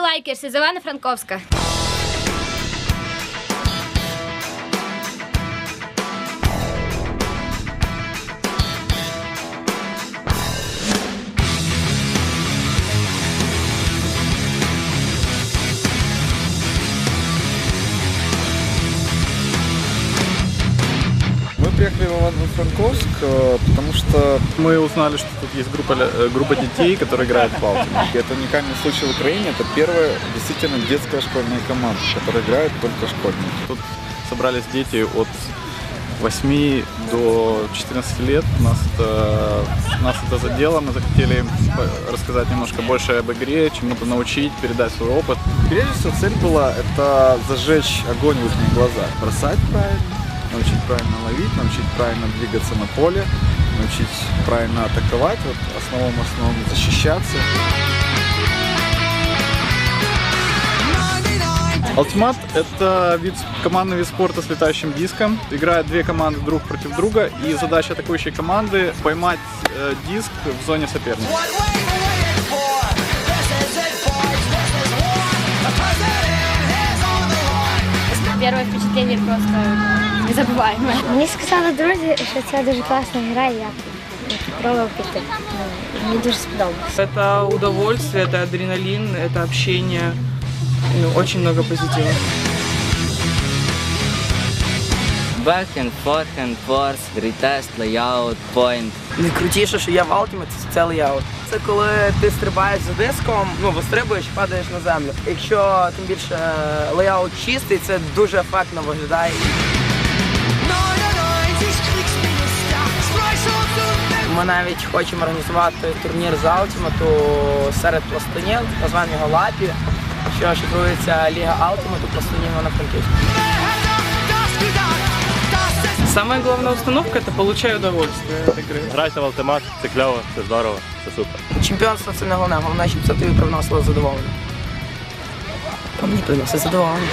Лайки, з Франковська. Приехали в Ивано-Франковск, э, потому что Мы узнали, что тут есть группа, э, группа детей, которые играют в Балтиме. это уникальный случай в Украине. Это первая действительно детская школьная команда, которая играет только школьники. Тут собрались дети от 8 до 14 лет. Нас это, нас это задело. Мы захотели им рассказать немножко больше об игре, чему-то научить, передать свой опыт. Прежде всего цель была это зажечь огонь в их глазах, бросать правильно, научить правильно ловить, научить правильно двигаться на поле, научить правильно атаковать, вот основом основном защищаться. Алтимат – это вид, командный вид спорта с летающим диском. Играют две команды друг против друга, и задача атакующей команды – поймать э, диск в зоне соперника. Перше впечатлення просто незабуваємо. Мені сказали друзі, що це дуже класна гра, і я спробував піти. Ну, Мені дуже сподобалося. Это удовольствие, это адреналин, это общение. Ну, очень много позитива. Бекхенд, форхенд, форс, рітест, лейаут, поінт. Найкрутіше, що є в Ultimate, це, це леяут. Це коли ти стрибаєш за диском, ну вистрибуєш і падаєш на землю. Якщо тим більше леяут чистий, це дуже ефектно виглядає. Ми навіть хочемо організувати турнір з Ultimate серед пластунів, назваємо його Лапі, що шифрується Ліга Ultimate пластунів на франківську Самая главная установка это получай удовольствие от игры. Грайте в автомат, це кльово, це здорово, це супер. Чемпіонство це не головне, головне, щоб це тобі приносило задоволення. А мені приносить задоволення.